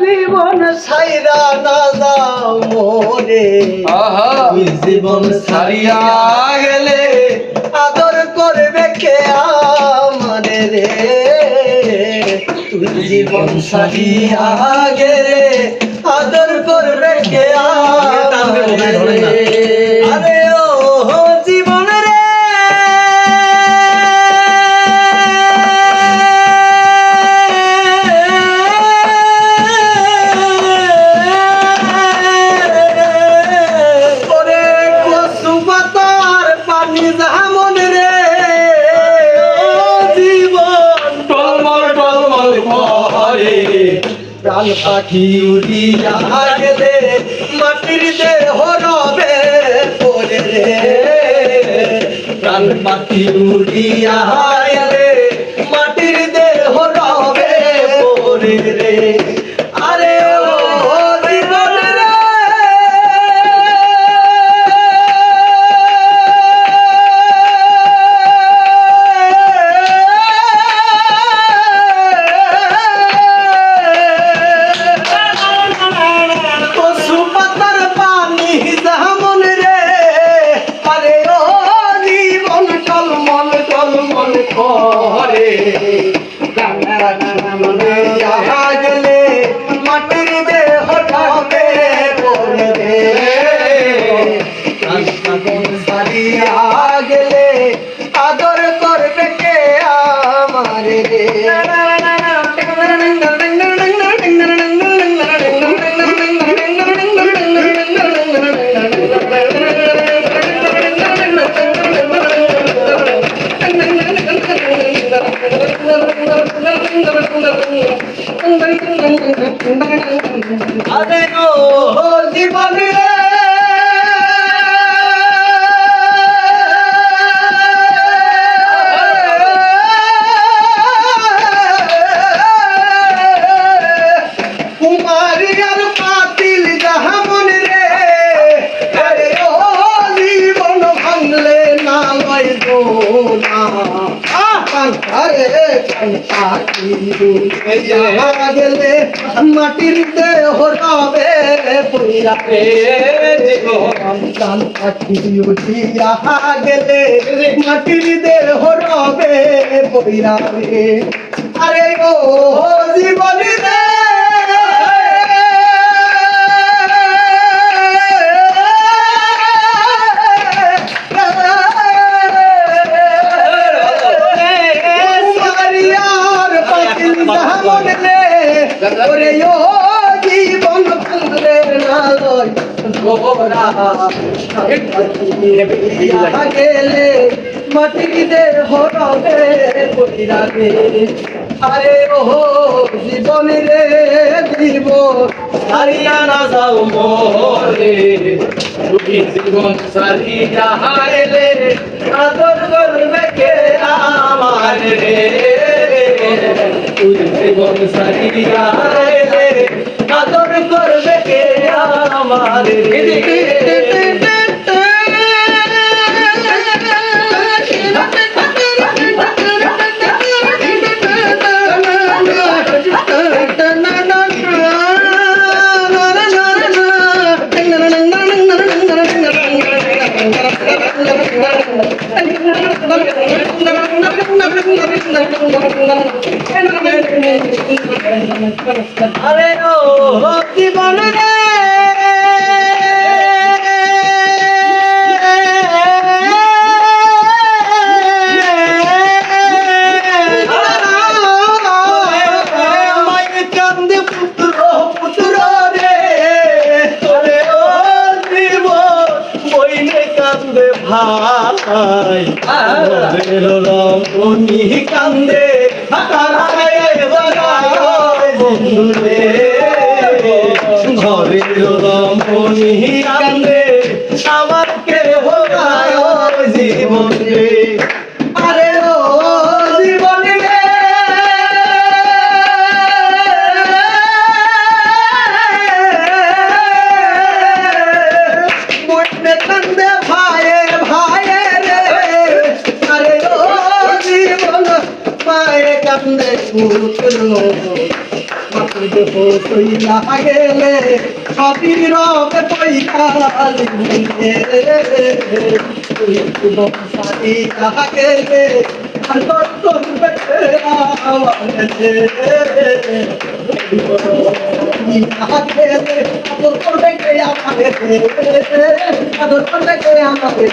জীবন সাইরা না যাও মোরে। আহা। তুই জীবন সারিয়া গেলে আদর করবে কে আমারে রে? তুই জীবন সারিয়া গেলে আদর করবে কে আমারে প্রাণ পাখি উড়িয়া দে মাটির দেহ রবে পরে রে। প্রাণ পাখি উড়িয়া গেলে আরে ও জীবন রে কুমারিয়ার পাতিল জাহামন রে আরে ও জীবন ভাঙলে না লয় না আরে পাখি যাহা গেলে মাটির দেহ রবে পইরা সন্তান আরে ও জীবনী রে ফুলে না লয় গোরা গেলে মাটি দে হরবে পইরা আরে ও জীবন রে জীব হারিয়া না যাও মোরে। তুমি জীবন সারিয়া হারলে আদর করবে কে আমার রে জীবন সারিয়া আমার ভাই রমণী কান্দে তারায় বাগায় বন্ধুরে ঘরের রমণী কান্দে জীবন সারিয়া গেলে আদর করবে আওয়াজে ইহা গেলে আদর করবে কে আমাদের আদর করবে কে আমাদের